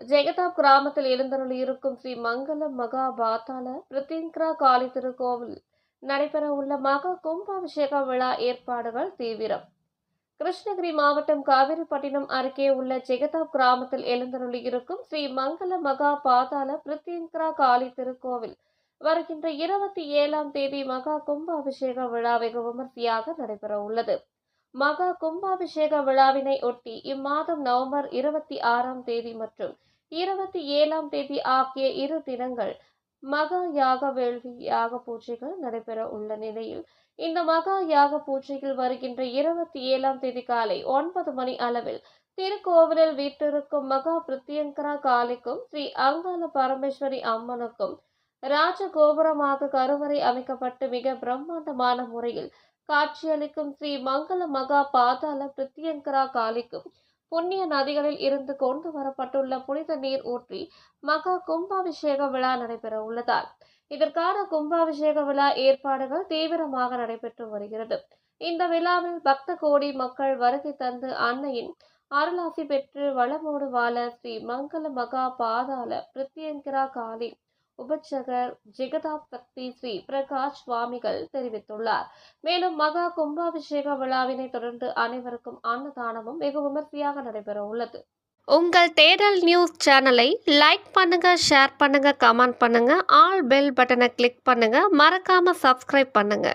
ஜெகதாப் கிராமத்தில் எழுந்தருள் இருக்கும் ஸ்ரீ மங்கள மகா பாத்தாள பிரித்திங்கரா காளி திருக்கோவில் நடைபெற உள்ள மகா கும்பாபிஷேக விழா ஏற்பாடுகள் தீவிரம். கிருஷ்ணகிரி மாவட்டம் காவிரிப்பட்டினம் அருகே உள்ள ஜெகதாப் கிராமத்தில் எழுந்தருள் இருக்கும் ஸ்ரீ மங்கள மகா பாதாள பிரித்திங்கரா காளி திருக்கோவில் வருகின்ற இருபத்தி ஏழாம் தேதி மகா கும்பாபிஷேக விழா வெகு விமர்சையாக நடைபெற உள்ளது. மகா கும்பாபிஷேக விழாவினை ஒட்டி இம்மாதம் நவம்பர் இருபத்தி ஆறாம் தேதி மற்றும் இருபத்தி ஏழாம் தேதி ஆகிய இரு தினங்கள் மகா யாக வேள்வி யாக பூஜைகள் நடைபெற உள்ள நிலையில் இந்த மகா யாக பூஜையில் வருகின்ற இருபத்தி ஏழாம் தேதி காலை ஒன்பது மணி அளவில் திருக்கோவிலில் வீட்டிருக்கும் மகா பிரத்யங்கரா காளிக்கும் ஸ்ரீ அங்காள பரமேஸ்வரி அம்மனுக்கும் ராஜகோபுரமாக கருவறை அமைக்கப்பட்டு மிக பிரம்மாண்டமான முறையில் காட்சியளிக்கும் ஸ்ரீ மங்கள மகா பாதாள பிரித்தியங்கரா காளிக்கும் புண்ணிய நதிகளில் இருந்து கொண்டு வரப்பட்டுள்ள புனித நீர் ஊற்றி மகா கும்பாபிஷேக விழா நடைபெற உள்ளதால் இதற்கான கும்பாபிஷேக விழா ஏற்பாடுகள் தீவிரமாக நடைபெற்று வருகிறது. இந்த விழாவில் பக்த கோடி மக்கள் வருகை தந்து அன்னையின் அருளாசி பெற்று வளமோடு வாழ ஸ்ரீ மங்கள மகா பாதாள பிரித்தியங்கரா காளி உபச்சகர் ஜெகதாப் சக்தி ஸ்ரீ பிரகாஷ் சுவாமிகள் தெரிவித்துள்ளார். மேலும் மகா கும்பாபிஷேக விழாவினை தொடர்ந்து அனைவருக்கும் அன்னதானமும் வெகு விமர்சையாக நடைபெற உள்ளது. உங்கள் தேடல் நியூஸ் சேனலை லைக் பண்ணுங்க ஷேர் பண்ணுங்க கமெண்ட் பண்ணுங்க ஆல் பெல் பட்டனை கிளிக் பண்ணுங்க மறக்காம சப்ஸ்கிரைப் பண்ணுங்க.